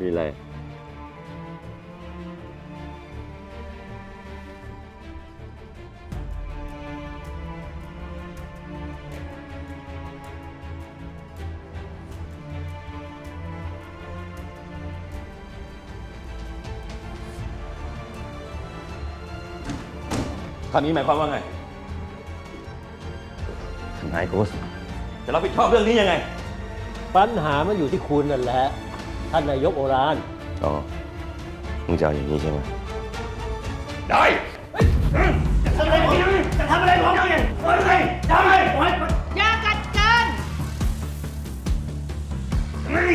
มีอะไรคำนี้หมายความว่าไง ทนายโกส จะรับผิดชอบเรื่องนี้ยังไง ปัญหามันอยู่ที่คุณนั่นแหละ ท่านนายกโอรานอ๋อ มึงจะเอาอย่างนี้ใช่ไหมได้จะทำอะไรผมจะทำอะไรผมยังไงปล่อยไปทำอะไรปล่อยอย่ากัดกันไม่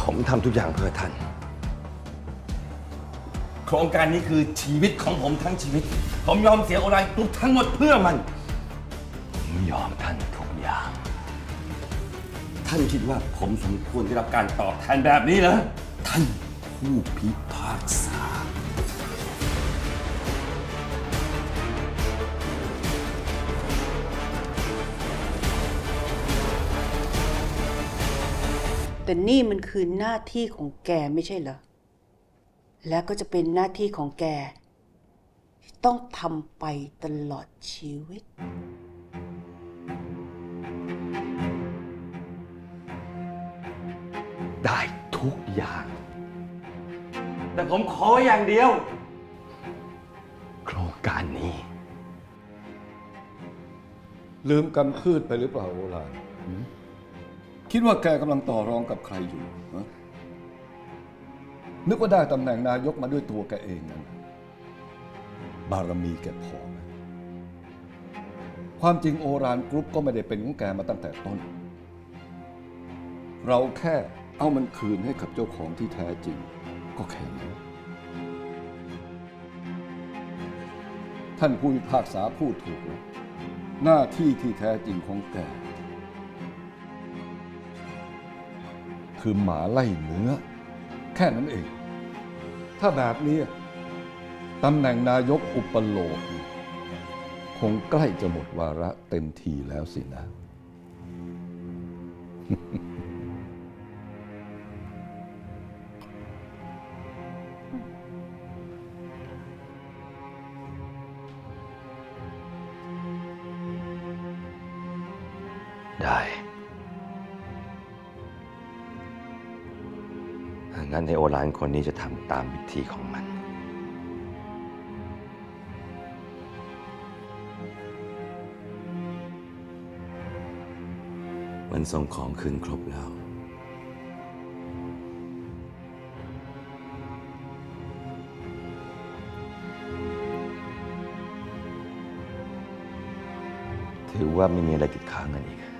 ผมทำทุกอย่างเพื่อท่าน โครงการนี้คือชีวิตของผมทั้งชีวิต ผมยอมเสียโอรานกรุ๊ปทั้งหมดเพื่อมัน ผมยอมท่านทุกอย่าง ท่านคิดว่าผมสมควรได้รับการตอบแทนแบบนี้เหรอ ท่านผู้พิพากษา แต่นี่มันคือหน้าที่ของแกไม่ใช่เหรอ และก็จะเป็นหน้าที่ของแกที่ต้องทำไปตลอดชีวิต ได้ทุกอย่าง แต่ผมขออย่างเดียว โครงการนี้ ลืมกำพืชไปหรือเปล่าโอรานหืมคิดว่าแกกำลังต่อรองกับใครอยู่ฮะ นึกว่าได้ตำแหน่งนายกมาด้วยตัวแกเองนั้นบารมีแกพอไหมความจริงโอรานกรุ๊ปก็ไม่ได้เป็นของแกมาตั้งแต่ต้น เราแค่เอามันคืนให้กับเจ้าของที่แท้จริง ก็แค่นี้ท่านผู้พิพากษาพูดถูกแล้วหน้าที่ที่แท้จริงของแกคือหมาไล่เนื้อ แค่นั้นเอง ถ้าแบบนี้ตำแหน่งนายกอุปโลก คงใกล้จะหมดวาระเต็มทีแล้วสินะ ได้ งั้นในโอรานคนนี้จะทำตามวิธีของมัน มันส่งของคืนครบแล้ว ถือว่าไม่มีอะไรติดค้างกันอีก